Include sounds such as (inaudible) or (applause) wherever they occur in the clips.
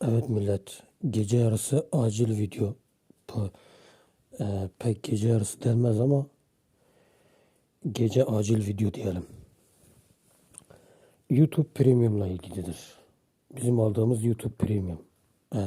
Evet millet, gece yarısı acil video. Pa- e, pek gece yarısı denmez ama gece acil video diyelim. YouTube Premium'la ilgilidir. Bizim aldığımız YouTube Premium. E,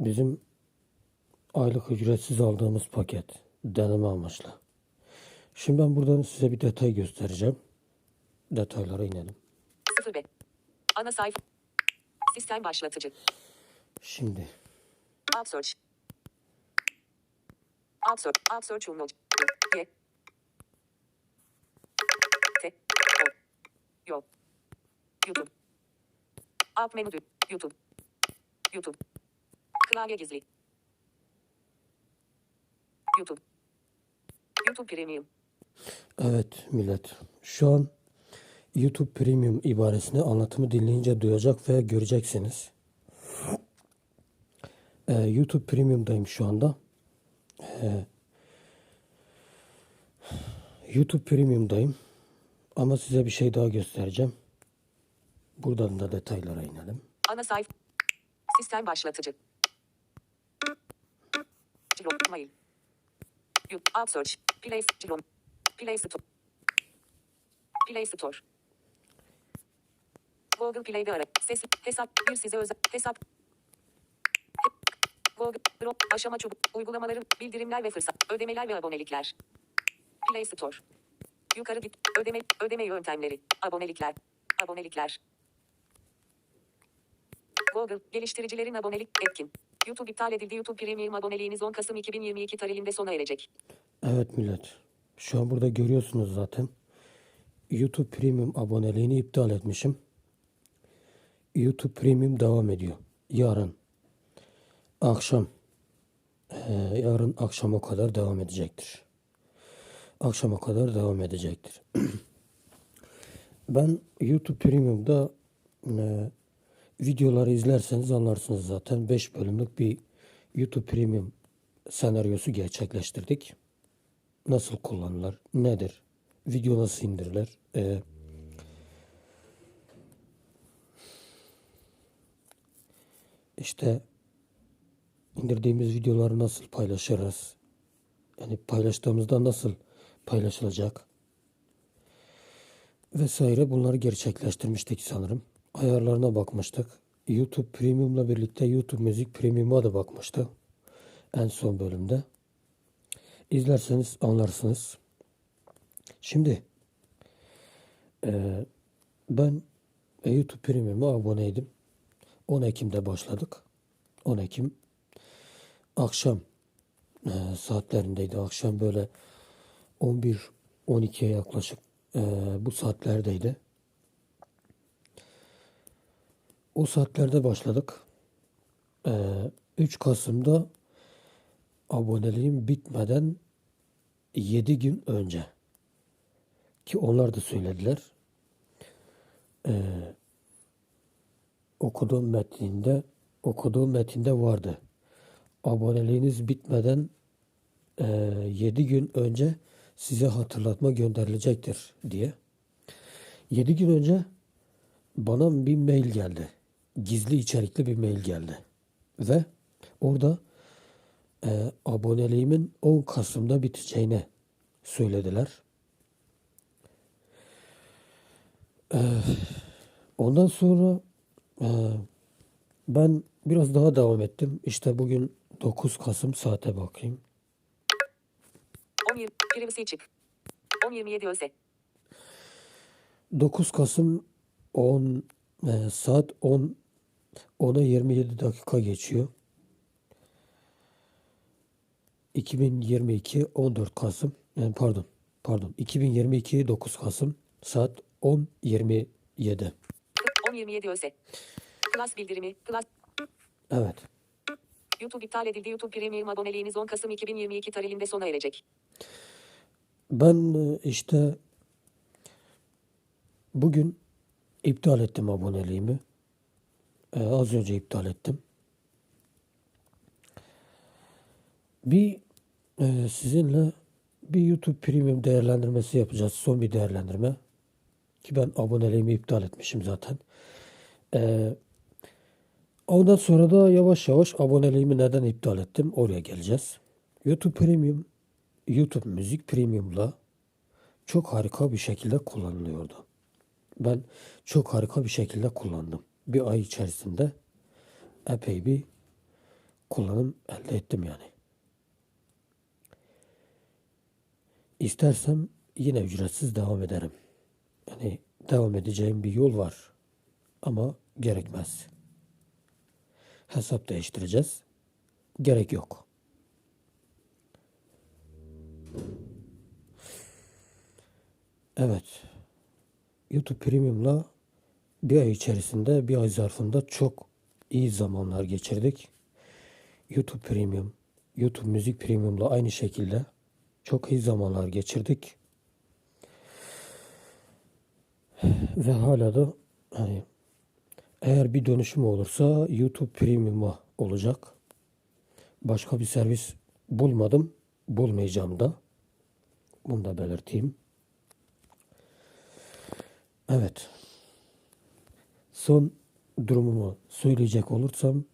bizim aylık ücretsiz aldığımız paket. Deneme amaçlı. Şimdi ben buradan size bir detay göstereceğim. Detaylara inelim. 0B. Ana sayfa. Sistem başlatıcı. Şimdi Alt search. Alt search. Alt search umnoc. Y. T. O. Yol. YouTube. Alt menü. YouTube. YouTube. Klavye gizli. YouTube. YouTube Premium. Evet millet. Şu an YouTube Premium ibaresini anlatımı dinleyince duyacak ve göreceksiniz. Ee, YouTube Premium'dayım şu anda. Ee, YouTube Premium'dayım. Ama size bir şey daha göstereceğim. Buradan da detaylara inelim. Ana sayfa. Sistem başlatıcı. Cilon. Mail. Alt search. Play. Play Store. Google Play'de ara. Ses. Hesap. Bir size özel. Hesap. Google. Drop. Aşama çubuk. Uygulamaların. Bildirimler ve fırsat. Ödemeler ve abonelikler. Play Store. Yukarı git. Ödeme. Ödeme yöntemleri. Abonelikler. Abonelikler. Google, geliştiricilerin abonelik etkin. YouTube iptal edildi. YouTube Premium aboneliğiniz 10 Kasım 2022 tarihinde sona erecek. Evet millet. Şu an burada görüyorsunuz zaten. YouTube Premium aboneliğini iptal etmişim. YouTube Premium devam ediyor. Yarın akşam eee, yarın akşama kadar devam edecektir. Akşama kadar devam edecektir. (clears throat) ben YouTube Premium'da eee, videoları izlerseniz anlarsınız zaten. 5 bölümlük bir YouTube Premium senaryosu gerçekleştirdik nasıl kullanılır, nedir, video nasıl indirilir, Ee, işte indirdiğimiz videoları nasıl paylaşırız, yani paylaştığımızda nasıl paylaşılacak vesaire bunları gerçekleştirmiştik sanırım. Ayarlarına bakmıştık. YouTube Premium'la birlikte YouTube Müzik Premium'a da bakmıştık en son bölümde. İzlerseniz anlarsınız. Şimdi eee, ben YouTube Premium'a aboneydim. 10 Ekim'de başladık. 10 Ekim akşam eee, saatlerindeydi. Akşam böyle 11-12'ye yaklaşık eee, bu saatlerdeydi. O saatlerde başladık. Eee, 3 Kasım'da aboneliğim bitmeden 7 gün önce ki onlar da söylediler. Ee, okuduğum metninde okuduğum metinde vardı. Aboneliğiniz bitmeden e, 7 gün önce size hatırlatma gönderilecektir diye. 7 gün önce bana bir mail geldi. Gizli içerikli bir mail geldi. Ve orada e, aboneliğimin 10 Kasım'da biteceğini söylediler. E, ondan sonra e, ben biraz daha devam ettim. İşte bugün 9 Kasım saate bakayım. 10 privacy çık. 10.27 öse. 9 Kasım 10 e, saat 10 10'a 27 dakika geçiyor. 2022 14 Kasım yani pardon pardon 2022 9 Kasım saat 10.27 10.27 öse. Plus bildirimi. Plus. Evet YouTube iptal edildi. YouTube Premium aboneliğiniz 10 Kasım 2022 tarihinde sona erecek. ben e, işte bugün iptal ettim aboneliğimi E, az önce iptal ettim bir e, sizinle bir YouTube Premium değerlendirmesi yapacağız son bir değerlendirme ki ben aboneliğimi iptal etmişim zaten. Ee, Ondan sonra da yavaş yavaş aboneliğimi neden iptal ettim oraya geleceğiz. YouTube Premium, YouTube Müzik Premium'la çok harika bir şekilde kullanılıyordu. Ben çok harika bir şekilde kullandım. Bir ay içerisinde epey bir kullanım elde ettim yani. İstersem yine ücretsiz devam ederim. Yani devam edeceğim bir yol var. Ama gerekmez. Hesap değiştireceğiz. Gerek yok. Evet. YouTube Premium'la bir ay içerisinde, bir ay zarfında çok iyi zamanlar geçirdik. YouTube Premium, YouTube Müzik Premium'la aynı şekilde çok iyi zamanlar geçirdik. Ve hala da hani eğer bir dönüşüm olursa YouTube Premium'a olacak. Başka bir servis bulmadım. Bulmayacağım da. Bunu da belirteyim. Evet. Son durumumu söyleyecek olursam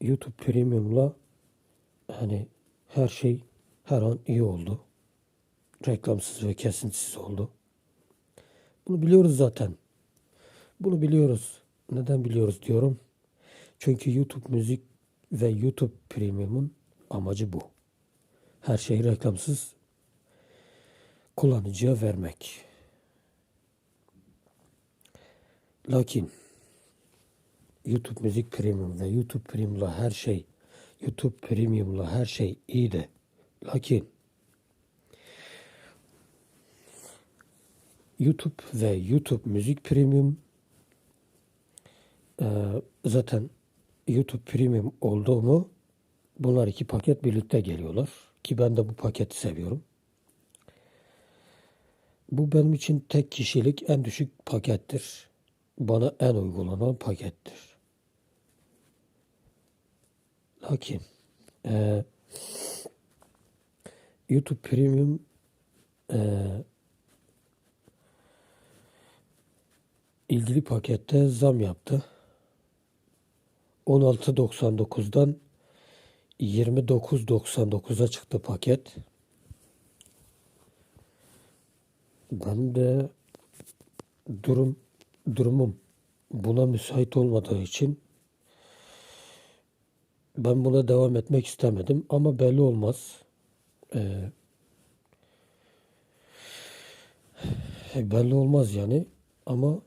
YouTube Premium'la hani her şey her an iyi oldu. Reklamsız ve kesintisiz oldu. Bunu biliyoruz zaten. Bunu biliyoruz. Neden biliyoruz diyorum. Çünkü YouTube müzik ve YouTube Premium'un amacı bu. Her şeyi reklamsız kullanıcıya vermek. Lakin YouTube Müzik Premium ve YouTube Premium'la her şey YouTube Premium'la her şey iyi de lakin YouTube ve YouTube Müzik Premium e, zaten YouTube Premium oldu mu bunlar iki paket birlikte geliyorlar. Ki ben de bu paketi seviyorum. Bu benim için tek kişilik en düşük pakettir. Bana en uygulanan pakettir. Lakin e, YouTube Premium e, ilgili pakette zam yaptı. 16.99'dan 29.99'a çıktı paket. Ben de durum durumum buna müsait olmadığı için ben buna devam etmek istemedim ama belli olmaz. Ee, belli olmaz yani ama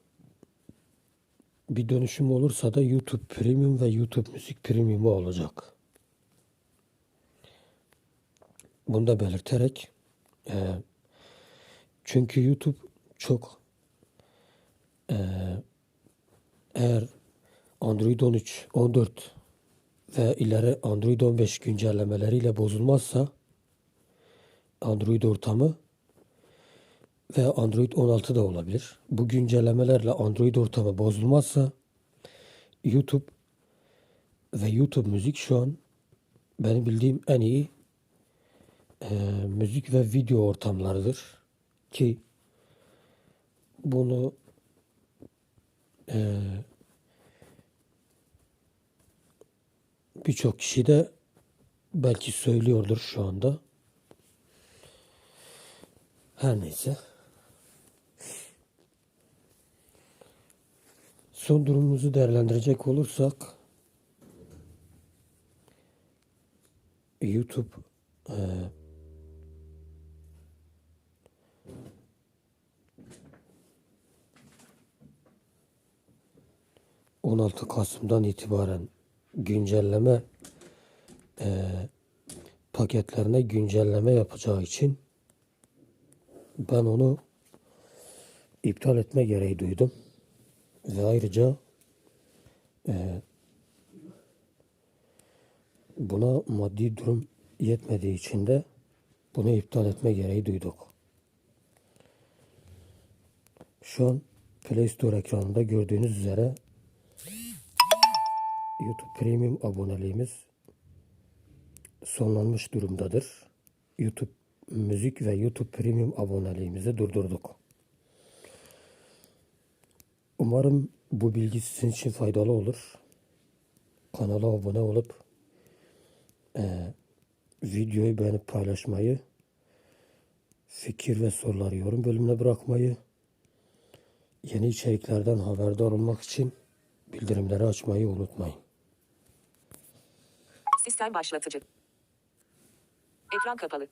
bir dönüşüm olursa da YouTube Premium ve YouTube Müzik Premium'u olacak. Bunu da belirterek e, çünkü YouTube çok e, eğer Android 13, 14 ve ileri Android 15 güncellemeleriyle bozulmazsa Android ortamı ve Android 16 da olabilir. Bu güncellemelerle Android ortamı bozulmazsa YouTube ve YouTube müzik şu an benim bildiğim en iyi e, müzik ve video ortamlarıdır ki bunu e, birçok kişi de belki söylüyordur şu anda. Her neyse. Son durumumuzu değerlendirecek olursak YouTube e, ...16 Kasım'dan itibaren güncelleme e, paketlerine güncelleme yapacağı için ben onu iptal etme gereği duydum. Ve ayrıca e, buna maddi durum yetmediği için de bunu iptal etme gereği duyduk. Şu an Play Store ekranında gördüğünüz üzere YouTube Premium aboneliğimiz sonlanmış durumdadır. YouTube Müzik ve YouTube Premium aboneliğimizi durdurduk. Umarım bu bilgi sizin için faydalı olur. Kanala abone olup eee, videoyu beğenip paylaşmayı, fikir ve soruları yorum bölümüne bırakmayı, yeni içeriklerden haberdar olmak için bildirimleri açmayı unutmayın. Sistem başlatıcı. Ekran kapalı.